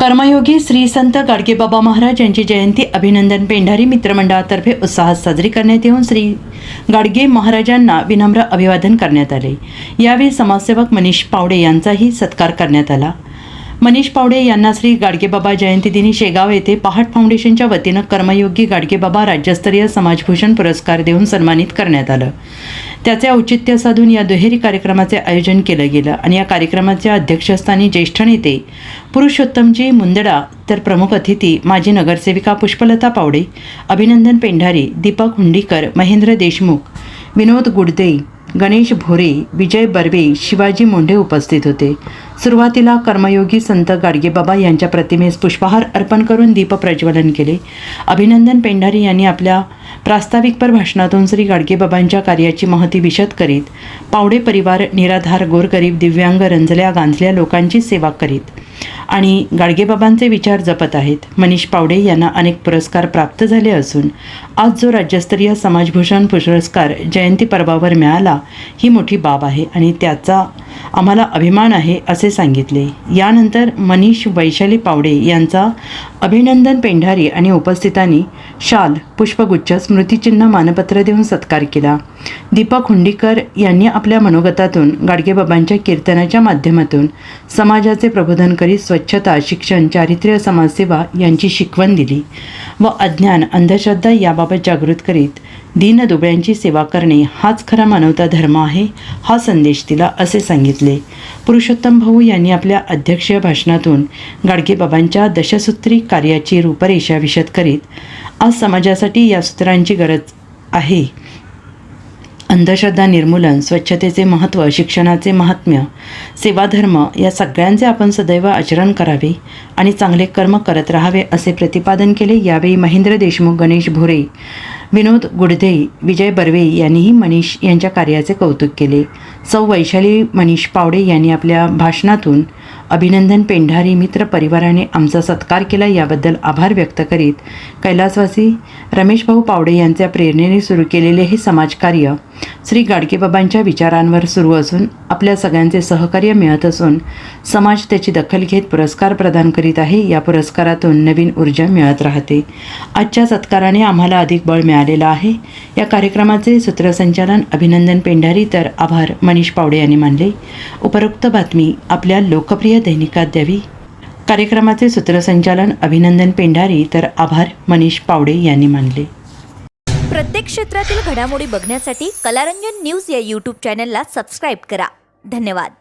कर्मयोगी श्री संत गाडगेबाबा महाराज यांची जयंती अभिनंदन पेंढारी मित्रमंडळातर्फे उत्साहात साजरी करण्यात येऊन श्री गाडगे महाराजांना विनम्र अभिवादन करण्यात आले. यावेळी समाजसेवक मनीष पावडे यांचाही सत्कार करण्यात आला. मनीष पावडे यांना श्री गाडगेबाबा जयंती दिनी शेगाव येथे पहाट फाउंडेशनच्या वतीनं कर्मयोगी गाडगेबाबा राज्यस्तरीय समाजभूषण पुरस्कार देऊन सन्मानित करण्यात आलं. त्याचे औचित्य साधून या दुहेरी कार्यक्रमाचे आयोजन केलं गेलं आणि या कार्यक्रमाच्या अध्यक्षस्थानी ज्येष्ठ नेते पुरुषोत्तमजी मुंदडा तर प्रमुख अतिथी माजी नगरसेविका पुष्पलता पावडे अभिनंदन पेंढारी दीपक हुंडीकर महेंद्र देशमुख विनोद गुडदे गणेश भोरे विजय बर्वे शिवाजी मोंढे उपस्थित होते. सुरुवातीला कर्मयोगी संत गाडगेबाबा यांच्या प्रतिमेस पुष्पहार अर्पण करून दीप प्रज्वलन केले. अभिनंदन पेंढारी यांनी आपल्या प्रास्ताविकपर भाषणातून श्री गाडगेबाबांच्या कार्याची महती विशद करीत पावडे परिवार निराधार गोरगरीब दिव्यांग रंजल्या गांजल्या लोकांची सेवा करीत. आणि गाडगेबाबांचे विचार जपत आहेत. मनीष पावडे यांना अनेक पुरस्कार प्राप्त झाले असून आज जो राज्यस्तरीय समाजभूषण पुरस्कार जयंती पर्वावर मिळाला ही मोठी बाब आहे आणि त्याचा आम्हाला अभिमान आहे असे सांगितले. यानंतर मनीष वैशाली पावडे यांचा अभिनंदन पेंढारी आणि उपस्थितांनी शाल पुष्पगुच्छ स्मृतिचिन्ह मानपत्र देऊन सत्कार केला. दीपक हुंडीकर यांनी आपल्या मनोगतातून गाडगेबाबांच्या कीर्तनाच्या माध्यमातून समाजाचे प्रबोधन करीत स्वच्छता शिक्षण चारित्र्य समाजसेवा यांची शिकवण दिली व अज्ञान अंधश्रद्धा याबाबत जागृत करीत दीनदुबळ्यांची सेवा करणे हाच खरा मानवता धर्म आहे हा संदेश दिला असे सांगितले. पुरुषोत्तम भाऊ यांनी आपल्या अध्यक्षीय भाषणातून गाडगेबाबांच्या दशसूत्री कार्याची रूपरेषा विशद करीत आज समाजासाठी या सूत्रांची गरज आहे. अंधश्रद्धा निर्मूलन स्वच्छतेचे महत्त्व शिक्षणाचे महात्म्य सेवाधर्म या सगळ्यांचे आपण सदैव आचरण करावे आणि चांगले कर्म करत राहावे असे प्रतिपादन केले यावेळी महेंद्र देशमुख गणेश भोरे विनोद गुडदे विजय बर्वे यांनीही मनीष यांच्या कार्याचे कौतुक केले. सौ वैशाली मनीष पावडे यांनी आपल्या भाषणातून अभिनंदन पेंढारी मित्र परिवाराने आमचा सत्कार केला याबद्दल आभार व्यक्त करीत कैलासवासी रमेशभाऊ पावडे यांच्या प्रेरणेने सुरू केलेले हे समाजकार्य श्री गाडगेबाबांच्या विचारांवर सुरू असून आपल्या सगळ्यांचे सहकार्य मिळत असून समाज त्याची दखल घेत पुरस्कार प्रदान करीत आहे. या पुरस्कारातून नवीन ऊर्जा मिळत राहते. आजच्या सत्काराने आम्हाला अधिक बळ मिळालेलं आहे. या कार्यक्रमाचे सूत्रसंचालन अभिनंदन पेंढारी तर आभार मनीष पावडे यांनी मानले. उपरोक्त बातमी आपल्या लोकप्रिय दैनिकात द्यावी. कार्यक्रमाचे सूत्रसंचालन अभिनंदन पेंढारी तर आभार मनीष पावडे यांनी मानले. प्रत्येक क्षेत्रातील घडामोडी बघण्यासाठी कलारंजन न्यूज या यूट्यूब चॅनलला सबस्क्राईब करा. धन्यवाद.